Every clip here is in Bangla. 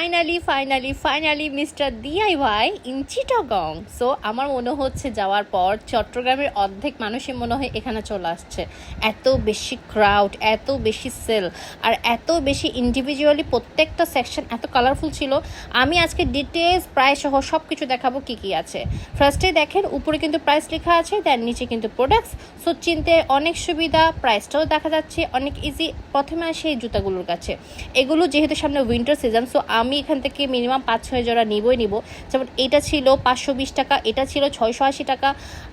Finally finally finally mister D I Y in Chittagong so আমার মনে হচ্ছে যাওয়ার পর চট্টগ্রামের অর্ধেক মানুষই মনে হয় এখানে চলে আসছে। এত বেশি ক্রাউড এত বেশি সেল আর এত বেশি ইন্ডিভিজুয়ালি প্রত্যেকটা সেকশন এত কালারফুল ছিল। আমি আজকে ডিটেলস প্রায় সহ সব কিছু দেখাবো কি কি আছে। ফার্স্টে দেখেন, উপরে কিন্তু প্রাইস লেখা আছে দেন নিচে কিন্তু প্রোডাক্টস সো চিনতে অনেক সুবিধা প্রাইসটাও দেখা যাচ্ছে, অনেক ইজি প্রথমে আসে এই জুতাগুলোর কাছে। এগুলো যেহেতু সামনে উইন্টার সিজন সো আমি এখান থেকে মিনিমাম পাঁচ ছয় জোড়া নিবই, নিব। যেমন এটা ছিল পাঁচশো বিশ টাকা, এটা ছিল ছয়শো আশি টাকা।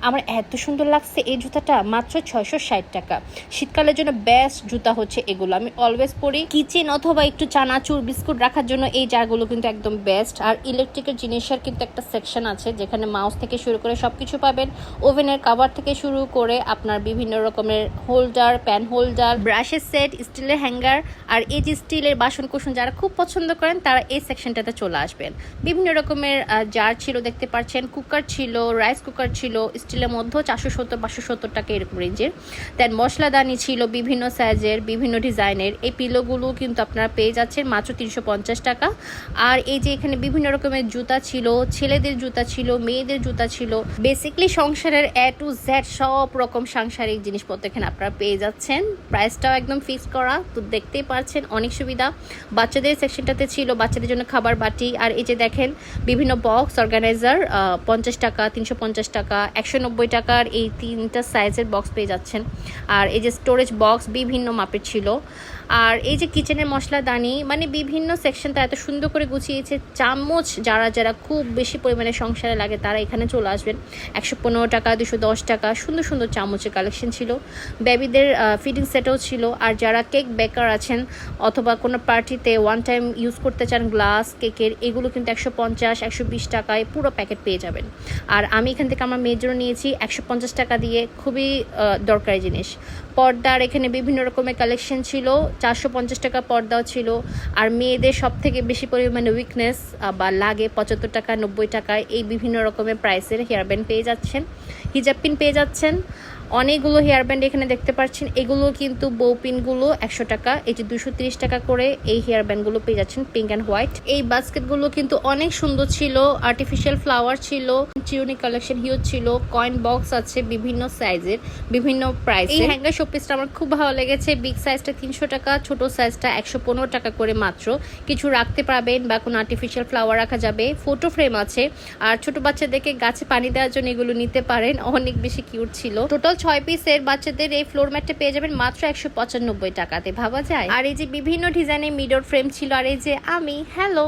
আমার এত সুন্দর লাগছে এই জুতাটা, মাত্র ছয়শো ষাট টাকা। শীতকালের জন্য বেস্ট জুতা হচ্ছে এগুলো। আমি অলওয়েজ পরি কিচেন অথবা একটু চানাচুর, বিস্কুট রাখার জন্য এই জারগুলো কিন্তু একদম বেস্ট আর ইলেকট্রিকের জিনিসের কিন্তু একটা সেকশন আছে, যেখানে মাউস থেকে শুরু করে সব কিছু পাবেন। ওভেনের কাভার থেকে শুরু করে আপনার বিভিন্ন রকমের হোল্ডার প্যান হোল্ডার ব্রাশের সেট স্টিলের হ্যাঙ্গার আর এই যে স্টিলের বাসন কুসন যারা খুব পছন্দ করেন, তারা এই সেকশনটাতে চলে আসবেন। বিভিন্ন রকমের জার ছিল দেখতে পাচ্ছেন, কুকার ছিল, রাইস কুকার ছিল, স্টিলের মধ্যেও চারশো সত্তর, পাঁচশো সত্তর টাকা এরকম রেঞ্জের। দেন মশলাদানি ছিল বিভিন্ন সাইজের বিভিন্ন ডিজাইনের এই পিলোগুলো কিন্তু আপনারা পেয়ে যাচ্ছেন মাত্র তিনশো পঞ্চাশ টাকা। আর এই যে এখানে বিভিন্ন রকমের জুতা ছিল, ছেলেদের জুতা ছিল, মেয়েদের জুতা ছিল বেসিকলি সংসারের এ টু জেড সব রকম সাংসারিক জিনিসপত্র এখানে আপনারা পেয়ে যাচ্ছেন। প্রাইসটাও একদম ফিক্স করা, তো দেখতেই পাচ্ছেন অনেক সুবিধা। বাচ্চাদের সেকশনটাতে ছিল বাচ্চাদের জন্য খাবার বাটি। আর এই যে দেখেন, বিভিন্ন বক্স অর্গানাইজার পঞ্চাশ টাকা, তিনশো পঞ্চাশ টাকা, একশো নব্বই টাকার এই তিনটা সাইজের বক্স পেয়ে যাচ্ছেন। আর এই যে স্টোরেজ বক্স বিভিন্ন মাপের ছিল। আর এই যে কিচেনের মশলাদানি মানে বিভিন্ন সেকশনটা এত সুন্দর করে গুছিয়েছে। চামচ যারা যারা খুব বেশি পরিমাণে সংসারে লাগে, তারা এখানে চলে আসবেন। একশো পনেরো টাকা, দুশো দশ টাকা, সুন্দর সুন্দর চামচের কালেকশন ছিল। বেবিদের ফিডিং সেটও ছিল। আর যারা কেক বেকার আছেন, অথবা কোনো পার্টিতে ওয়ান টাইম ইউজ করতে চান গ্লাস কেকের এগুলো কিন্তু একশো পঞ্চাশ, একশো বিশ টাকায় পুরো প্যাকেট পেয়ে যাবেন। আর আমি এখান থেকে আমার মেয়ের জন্য নিয়েছি একশো পঞ্চাশ টাকা দিয়ে খুবই দরকারি জিনিস। পর্দার এখানে বিভিন্ন রকমের কালেকশন ছিল, চারশো পঞ্চাশ টাকা পর্দাও ছিল। আর মেয়েদের সব থেকে বেশি পরিমাণে উইকনেস বা লাগে পঁচাত্তর টাকা, নব্বই টাকায় এই বিভিন্ন রকমের প্রাইসের হেয়ার ব্যান্ড পেয়ে যাচ্ছেন। হিজাব পিন পেয়ে যাচ্ছেন। অনেকগুলো হেয়ার ব্যান্ড এখানে দেখতে পাচ্ছেন। এগুলো কিন্তু বউ পিনগুলো একশো টাকা, এই যে দুশো টাকা করে এই হেয়ার ব্যান্ডগুলো পেয়ে যাচ্ছেন পিঙ্ক অ্যান্ড হোয়াইট এই বাস্কেটগুলো কিন্তু অনেক সুন্দর ছিল আর্টিফিশিয়াল ফ্লাওয়ার ছিল চিউনি কালেকশন হিউজ ছিল কয়েন বক্স আছে বিভিন্ন সাইজের বিভিন্ন প্রাইস এই হ্যাঙ্গার শোপিসটা আমার খুব ভালো লেগেছে বিগ সাইজটা তিনশো টাকা, ছোট সাইজটা একশো পনেরো টাকা করে মাত্র। কিছু রাখতে পারবেন বা কোনো আর্টিফিশিয়াল ফ্লাওয়ার রাখা যাবে ফটো ফ্রেম আছে। আর ছোট বাচ্চাদেরকে গাছে পানি দেওয়ার জন্য এগুলো নিতে পারেন, অনেক বেশি কিউট ছিল। টোটাল ছয় পিসের বাচ্চাদের এই ফ্লোর ম্যাটটা পেয়ে যাবেন মাত্র একশো পঁচানব্বই টাকাতে। ভাবা যায়। আর এই যে বিভিন্ন ডিজাইনের মিডর ফ্রেম ছিল, আর এই যে আমি হ্যালো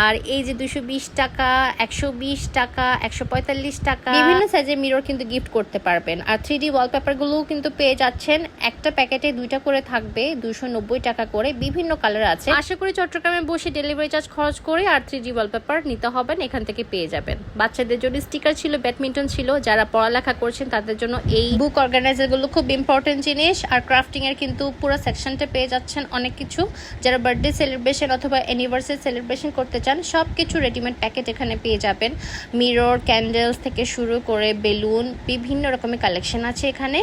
আর এই যে দুশো বিশ টাকা, একশো বিশ টাকা, একশো পঁয়তাল্লিশ টাকা। বিভিন্ন সাইজের মিরর কিন্তু গিফট করতে পারবেন। আর থ্রি ডি ওয়ালপেপারগুলোও কিন্তু পেয়ে যাচ্ছেন। একটা প্যাকেটে দুইটা করে থাকবে, দুশো নব্বই টাকা করে। বিভিন্ন কালার আছে। আশা করি চট্টগ্রামে বসে ডেলিভারি চার্জ খরচ করে আর থ্রি ডি ওয়ালপেপার নিতে হবেন, এখান থেকে পেয়ে যাবেন। বাচ্চাদের জন্য স্টিকার ছিল ব্যাডমিন্টন ছিল, যারা পড়ালেখা করছেন তাদের জন্য এই বুক অর্গানাইজারগুলো খুব ইম্পর্টেন্ট জিনিস, আর ক্রাফটিং এর কিন্তু পুরো সেকশনটা পেয়ে যাচ্ছেন অনেক কিছু। যারা বার্থডে সেলিব্রেশন অথবা অ্যানিভার্সারি সেলিব্রেশন করতে চান সব কিছু রেডিমেড প্যাকেট এখানে পেয়ে যাবেন। মিরর ক্যান্ডেলস থেকে শুরু করে বেলুন, বিভিন্ন রকমের কালেকশন আছে এখানে।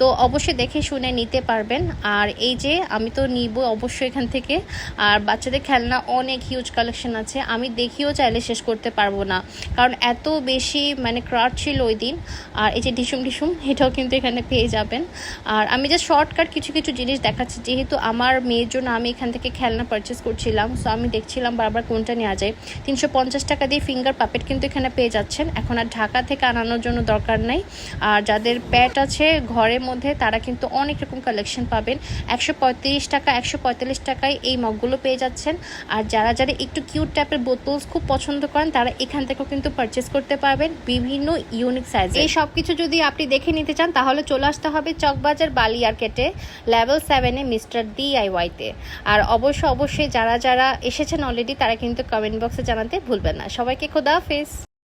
তো অবশ্যই দেখে শুনে নিতে পারবেন। আর এই যে আমি তো নিব অবশ্যই এখান থেকে। আর বাচ্চাদের খেলনা অনেক হিউজ কালেকশন আছে। আমি দেখিও চাইলে শেষ করতে পারব না। কারণ এত বেশি মানে ক্রাউড ছিল ওই দিন। আর এই যে ডিসুম ডিসুম এটাও কিন্তু এখানে পেয়ে যাবেন। আর আমি যে শর্টকাট কিছু কিছু জিনিস দেখাচ্ছি। যেহেতু আমার মেয়ের জন্য আমি এখান থেকে খেলনা পারচেস করছিলাম সো আমি দেখছিলাম বারবার কোনটা নেওয়া যায়। তিনশো পঞ্চাশ টাকা দিয়ে ফিঙ্গার পাপেট কিন্তু এখানে পেয়ে যাচ্ছেন। এখন আর ঢাকা থেকে আনানোর জন্য দরকার নেই। আর যাদের প্যাট আছে, ঘরের মধ্যে তারা কিন্তু অনেক রকম কালেকশন পাবেন। একশো পঁয়ত্রিশ টাকা, একশো পঁয়তাল্লিশ টাকায় এই মগগুলো পেয়ে যাচ্ছেন। আর যারা যারা একটু কিউট টাইপের বোতলস খুব পছন্দ করেন, তারা এখান থেকেও কিন্তু পারচেস করতে পারবেন। বিভিন্ন ইউনিক সাইজ এই সব কিছু যদি আপনি দেখে নিতে চান তাহলে চলে আসতে হবে চকবাজার বালিয়ারকেটে লেভেল সেভেনে মিস্টার ডিআইওয়াইতে আর অবশ্য, অবশ্যই যারা যারা এসেছেন অলরেডি তারা কিন্তু কমেন্ট বক্সে জানাতে ভুলবেন না। সবাইকে খোদা হাফেজ।